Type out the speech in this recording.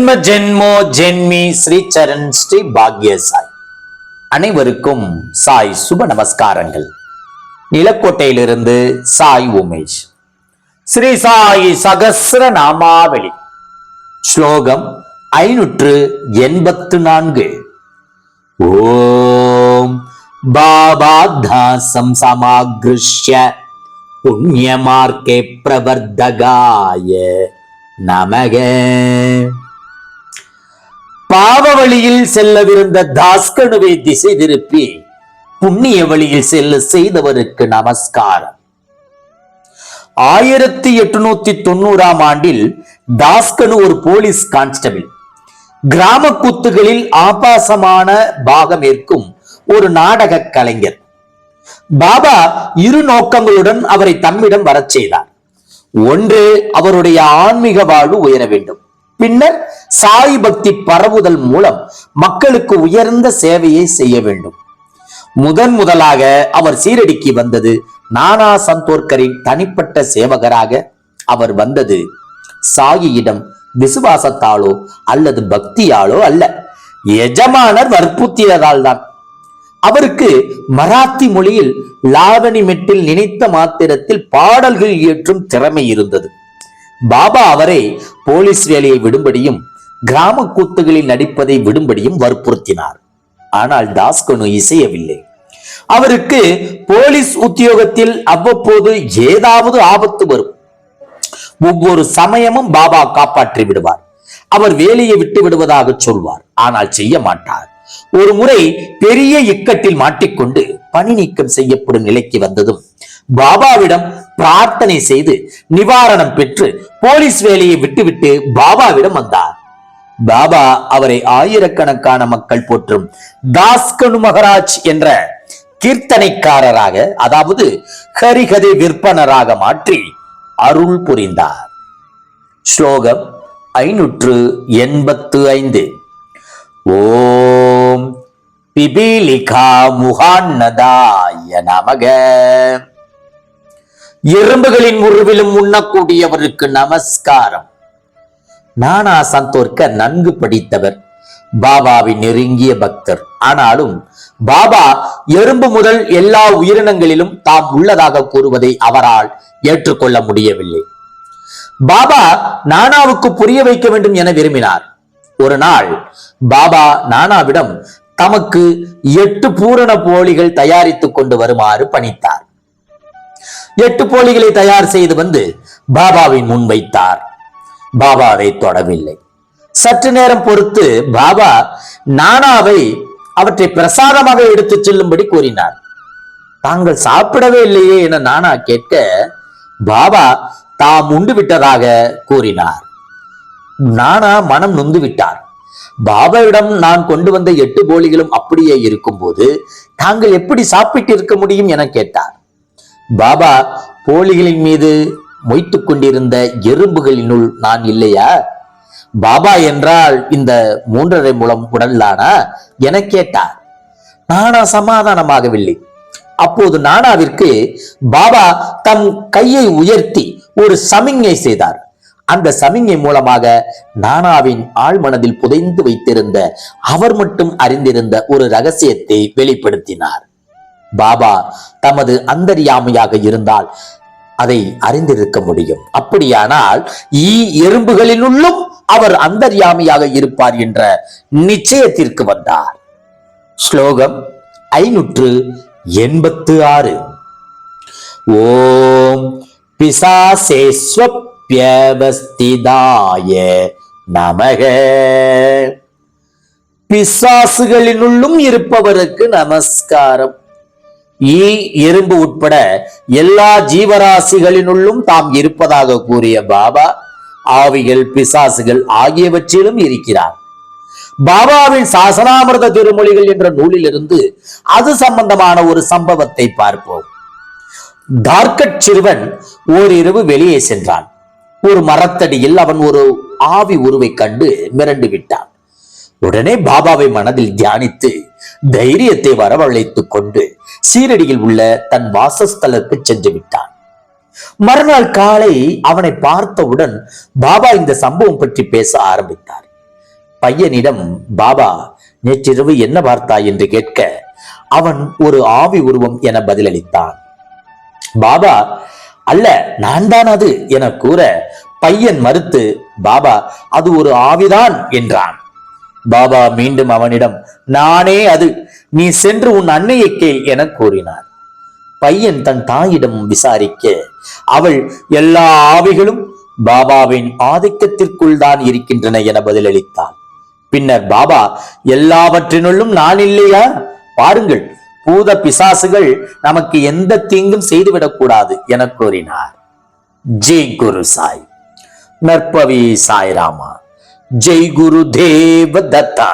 ஜென்ம ஜென்மோ ஜென்மி ஸ்ரீ சரண் ஸ்ரீ பாக்ய சாய் அனைவருக்கும் சாய் சுப நமஸ்காரங்கள். நிலக்கோட்டையிலிருந்து சாய் உமேஷ். ஸ்ரீ சாய் சகஸ்ர நாமாவளி ஸ்லோகம் ஐநூற்று எண்பத்து நான்கு ஓம் பாபாத்தாசம் சமாகிருஷ்ய புண்ணியமார்க்கே பிரவர்த்தகாய நமக. பாவ வழியில் செல்லவிருந்த தாஸ்கனுவை திசை திருப்பி புண்ணிய வழியில் செல்ல செய்தவருக்கு நமஸ்காரம். ஆயிரத்தி எட்டுநூத்தி தொண்ணூறாம் ஆண்டில் தாஸ்கனு ஒரு போலீஸ் கான்ஸ்டபிள். கிராம கூத்துகளில் ஆபாசமான பாகம் ஏற்கும் ஒரு நாடக கலைஞர். பாபா இரு நோக்கங்களுடன் அவரை தம்மிடம் வரச் செய்தார். ஒன்று அவருடைய ஆன்மீக வாழ்வு உயர வேண்டும். பின்னர் சாய் பக்தி பரவுதல் மூலம் மக்களுக்கு உயர்ந்த சேவையை செய்ய வேண்டும். முதன் முதலாக அவர் சீரடிக்கு வந்தது நானா சந்தோர்கரின் தனிப்பட்ட சேவகராக அவர் வந்தது. சாயியிடம் விசுவாசத்தாலோ அல்லது பக்தியாலோ அல்ல. எஜமானர் வற்புறுத்தியதால் தான். அவருக்கு மராத்தி மொழியில் லாவணி மெட்டில் நினைத்த மாத்திரத்தில் பாடல்கள் இயற்றும் திறமை இருந்தது. பாபா அவரை போலீஸ் வேலையை விடும்படியும் கிராம கூத்துகளில் நடிப்பதை விடும்படியும் வற்புறுத்தினார். ஆனால் தாஸ்கனு இசையவில்லை. அவருக்கு போலீஸ் உத்தியோகத்தில் அவ்வப்போது ஏதாவது ஆபத்து வரும். ஒவ்வொரு சமயமும் பாபா காப்பாற்றி விடுவார். அவர் வேலையை விட்டு விடுவதாக சொல்வார். ஆனால் செய்ய மாட்டார். ஒரு முறை பெரிய இக்கட்டில் மாட்டிக்கொண்டு பணி நீக்கம் செய்யப்படும் நிலைக்கு வந்ததும் பாபாவிடம் பிரார்த்தனை செய்து நிவாரணம் பெற்று போலீஸ் வேலையை விட்டுவிட்டு பாபாவிடம் வந்தார். பாபா அவரை ஆயிரக்கணக்கான மக்கள் போற்றும் தாஸ்கனு மகராஜ் என்ற கீர்த்தனைக்காரராக அதாவது ஹரிகதை விற்பனராக மாற்றி அருள் புரிந்தார். ஸ்லோகம் ஐநூற்று எண்பத்து ஐந்து. ஓம் பிபிலிகா முகான்னதாய நமக. எறும்புகளின் உருவிலும் உண்ணக்கூடியவருக்கு நமஸ்காரம். நானா சந்தோர்க்க நன்கு படித்தவர். பாபாவின் நெருங்கிய பக்தர். ஆனாலும் பாபா எறும்பு முதல் எல்லா உயிரினங்களிலும் தாம் உள்ளதாக கூறுவதை அவரால் ஏற்றுக்கொள்ள முடியவில்லை. பாபா நானாவுக்கு புரிய வைக்க வேண்டும் என விரும்பினார். ஒரு நாள் பாபா நானாவிடம் தமக்கு எட்டு பூரண போலிகள் தயாரித்துக் கொண்டு வருமாறு பணித்தார். எட்டு போலிகளை தயார் செய்து வந்து பாபாவை முன் வைத்தார் பாபா அதை தொடவில்லை. சற்று நேரம் பொறுத்து பாபா நானாவை அவற்றை பிரசாதமாக எடுத்துச் செல்லும்படி கூறினார். தாங்கள் சாப்பிடவே இல்லையே என நானா கேட்க பாபா தாம் உண்டு விட்டதாக கூறினார். நானா மனம் நொந்து விட்டார். பாபாவிடம் நான் கொண்டு வந்த எட்டு போலிகளும் அப்படியே இருக்கும்போது தாங்கள் எப்படி சாப்பிட்டு இருக்க முடியும் என கேட்டார். பாபா போலிகளின் மீது மொய்த்துக் கொண்டிருந்த எறும்புகளினுள் நான் இல்லையா? பாபா என்றால் இந்த மூன்றரை மூலம் உடல்லானா? என கேட்டார். நானா சமாதானமாகவில்லை. அப்போது நானாவிற்கு பாபா தம் கையை உயர்த்தி ஒரு சமிங்கை செய்தார். அந்த சமிங்கை மூலமாக நானாவின் ஆழ்மனதில் புதைந்து வைத்திருந்த அவர் மட்டும் அறிந்திருந்த ஒரு ரகசியத்தை வெளிப்படுத்தினார். பாபா தமது அந்தரியாமையாக இருந்தால் அதை அறிந்திருக்க முடியும். அப்படியானால் ஈ எறும்புகளினுள்ளும் அவர் அந்தர்யாமியாக இருப்பார் என்ற நிச்சயத்திற்கு வந்தார். ஸ்லோகம் ஐநூற்று எண்பத்து ஆறு ஓம் பிசாசேஸ்வப்யவஸ்திதாய நமக. பிசாசுகளினுள்ளும் இருப்பவருக்கு நமஸ்காரம். ஈ எறும்பு உட்பட எல்லா ஜீவராசிகளினுள்ளும் தாம் இருப்பதாக கூறிய பாபா ஆவிகள் பிசாசுகள் ஆகியவற்றிலும் இருக்கிறார். பாபாவின் சாசனாமிர்த திருமொழிகள் என்ற நூலிலிருந்து அது சம்பந்தமான ஒரு சம்பவத்தை பார்ப்போம். டார்கட் சிறுவன் ஓரிரவு வெளியே சென்றான். ஒரு மரத்தடியில் அவன் ஒரு ஆவி உருவை கண்டு மிரண்டு விட்டான். உடனே பாபாவை மனதில் தியானித்து தைரியத்தை வரவழைத்துக் கொண்டு சீரடியில் உள்ள தன் வாசஸ்தலத்துக்கு சென்று விட்டான். மறுநாள் காலை அவனை பார்த்தவுடன் பாபா இந்த சம்பவம் பற்றி பேச ஆரம்பித்தார். பையனிடம் பாபா நேற்றிரவு என்ன பார்த்தாய்? என்று கேட்க அவன் ஒரு ஆவி உருவம் என பதிலளித்தான். பாபா அல்ல நான் தான் அது என கூற பையன் மறுத்து பாபா அது ஒரு ஆவிதான் என்றான். பாபா மீண்டும் அவனிடம் நானே அது. நீ சென்று உன் அன்னையை கேள் என கூறினார். பையன் தன் தாயிடம் விசாரிக்க அவள் எல்லா ஆவிகளும் பாபாவின் ஆதிக்கத்திற்குள் தான் இருக்கின்றன என பதிலளித்தாள். பின்னர் பாபா எல்லாவற்றினுள்ளும் நான் இல்லையா? பாருங்கள் பூத பிசாசுகள் நமக்கு எந்த தீங்கும் செய்துவிடக்கூடாது என கூறினார். ஜெய் குரு சாய். நற்பவி சாய்ராமா. ஜெய் குரு தேவ தத்தா